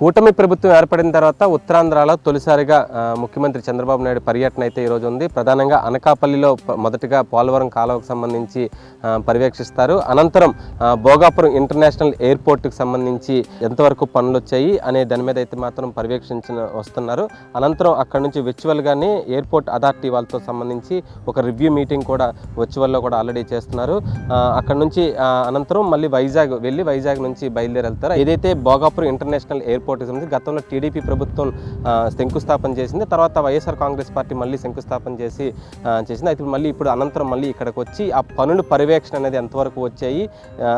కూటమి ప్రభుత్వం ఏర్పడిన తర్వాత ఉత్తరాంధ్రలో తొలిసారిగా ముఖ్యమంత్రి చంద్రబాబు నాయుడు పర్యటన అయితే ఈరోజు ఉంది. ప్రధానంగా అనకాపల్లిలో మొదటగా పోలవరం కాలువకు సంబంధించి పర్యవేక్షిస్తారు. అనంతరం భోగాపురం ఇంటర్నేషనల్ ఎయిర్పోర్ట్కి సంబంధించి ఎంతవరకు పనులు వచ్చాయి అనే దాని మీద అయితే మాత్రం పర్యవేక్షించిన వస్తున్నారు. అనంతరం అక్కడ నుంచి విర్చువల్గానే ఎయిర్పోర్ట్ అథారిటీ వాళ్ళతో సంబంధించి ఒక రివ్యూ మీటింగ్ కూడా వర్చువల్లో కూడా ఆల్రెడీ చేస్తున్నారు. అక్కడ నుంచి అనంతరం మళ్ళీ వైజాగ్ వెళ్ళి వైజాగ్ నుంచి బయలుదేరి వెళ్తారు ఏదైతే భోగాపురం ఇంటర్నేషనల్ ఎయిర్పోర్ట్కి ఉంది గతంలో టీడీపీ ప్రభుత్వం శంకుస్థాపన చేసింది. తర్వాత వైఎస్ఆర్ కాంగ్రెస్ పార్టీ మళ్ళీ శంకుస్థాపన చేసి చేసింది. అయితే మళ్ళీ ఇప్పుడు అనంతరం మళ్ళీ ఇక్కడికి వచ్చి ఆ పనులు పర్యవేక్షణ అనేది ఎంతవరకు వచ్చాయి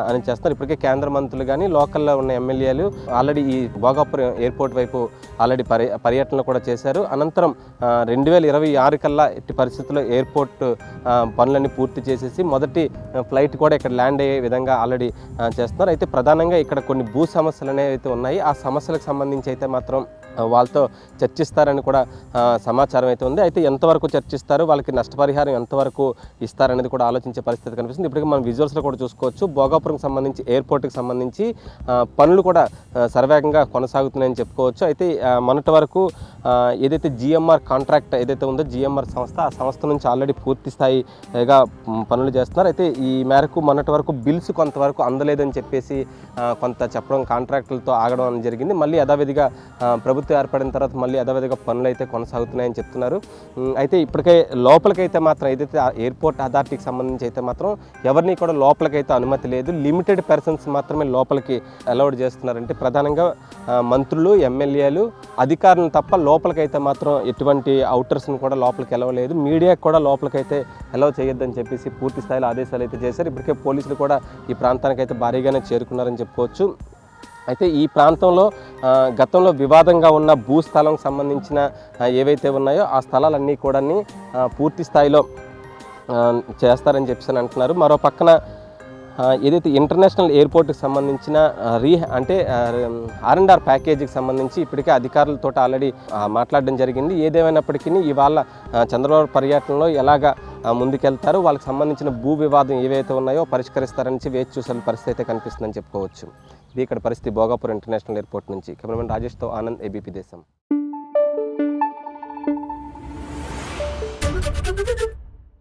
అని చేస్తున్నారు. ఇప్పటికే కేంద్ర మంత్రులు కానీ లోకల్లో ఉన్న ఎమ్మెల్యేలు ఆల్రెడీ ఈ భోగాపురం ఎయిర్పోర్ట్ వైపు ఆల్రెడీ పర్య పర్యటనలు కూడా చేశారు. అనంతరం రెండు వేల ఇరవై ఆరు కల్లా ఎట్టి పరిస్థితుల్లో ఎయిర్పోర్ట్ పనులన్నీ పూర్తి చేసేసి మొదటి ఫ్లైట్ కూడా ఇక్కడ ల్యాండ్ అయ్యే విధంగా ఆల్రెడీ చేస్తున్నారు. అయితే ప్రధానంగా ఇక్కడ కొన్ని భూ సమస్యలు అనేవి అయితే ఉన్నాయి. ఆ సమస్యలకు సంబంధించి అయితే మాత్రం వాళ్ళతో చర్చిస్తారని కూడా సమాచారం అయితే ఉంది. అయితే ఎంతవరకు చర్చిస్తారు వాళ్ళకి నష్టపరిహారం ఎంతవరకు ఇస్తారనేది కూడా ఆలోచించే పరిస్థితి కనిపిస్తుంది. ఇప్పటికీ మనం విజువల్స్లో కూడా చూసుకోవచ్చు. భోగాపురంకి సంబంధించి ఎయిర్పోర్ట్కి సంబంధించి పనులు కూడా సర్వేగంగా కొనసాగుతున్నాయని చెప్పుకోవచ్చు. అయితే మొన్నటి వరకు ఏదైతే జిఎంఆర్ కాంట్రాక్ట్ ఏదైతే ఉందో జిఎంఆర్ సంస్థ ఆ సంస్థ నుంచి ఆల్రెడీ పూర్తి స్థాయిగా పనులు చేస్తున్నారు. అయితే ఈ మేరకు మొన్నటి వరకు బిల్స్ కొంతవరకు అందలేదని చెప్పేసి కొంత చెప్పడం కాంట్రాక్టులతో ఆగడం జరిగింది. మళ్ళీ యథావిధిగా ప్రభుత్వం ఏర్పడిన తర్వాత మళ్ళీ యథావిధిగా పనులు అయితే కొనసాగుతున్నాయని చెప్తున్నారు. అయితే ఇప్పటికే లోపలికైతే మాత్రం ఏదైతే ఎయిర్పోర్ట్ అథారిటీకి సంబంధించి అయితే మాత్రం ఎవరిని కూడా లోపలికైతే అనుమతి లేదు. లిమిటెడ్ పర్సన్స్ మాత్రమే లోపలికి అలౌడ్ చేస్తున్నారంటే ప్రధానంగా మంత్రులు ఎమ్మెల్యేలు అధికారులను తప్ప లోపలికైతే మాత్రం ఎటువంటి అవుటర్స్ని కూడా లోపలికి ఎలవలేదు మీడియాకి కూడా లోపలికైతే ఎలవ్ చేయొద్దని చెప్పేసి పూర్తి స్థాయిలో ఆదేశాలు అయితే చేశారు. ఇప్పటికే పోలీసులు కూడా ఈ ప్రాంతానికి అయితే భారీగానే చేరుకున్నారని చెప్పుకోవచ్చు. అయితే ఈ ప్రాంతంలో గతంలో వివాదంగా ఉన్న భూస్థలం సంబంధించిన ఏవైతే ఉన్నాయో ఆ స్థలాలన్నీ కూడా పూర్తి స్థాయిలో చేస్తారని చెప్పేసి అంటున్నారు. మరో పక్కన ఏదైతే ఇంటర్నేషనల్ ఎయిర్పోర్ట్కి సంబంధించిన రీ అంటే ఆర్ అండ్ ఆర్ ప్యాకేజీకి సంబంధించి ఇప్పటికే అధికారులతో ఆల్రెడీ మాట్లాడడం జరిగింది. ఏదేమైనప్పటికీ ఇవాళ చంద్రబాబు పర్యటనలో ఎలాగ ముందుకెళ్తారు వాళ్ళకి సంబంధించిన భూ వివాదం ఏవైతే ఉన్నాయో పరిష్కరిస్తారని వేచి చూసిన పరిస్థితి అయితే కనిపిస్తుందని చెప్పుకోవచ్చు. ఇది ఇక్కడ పరిస్థితి భోగాపూర్ ఇంటర్నేషనల్ ఎయిర్పోర్ట్ నుంచి. కెమెరామెన్ రాజేష్తో ఆనంద్ ఏబీపీ దేశం.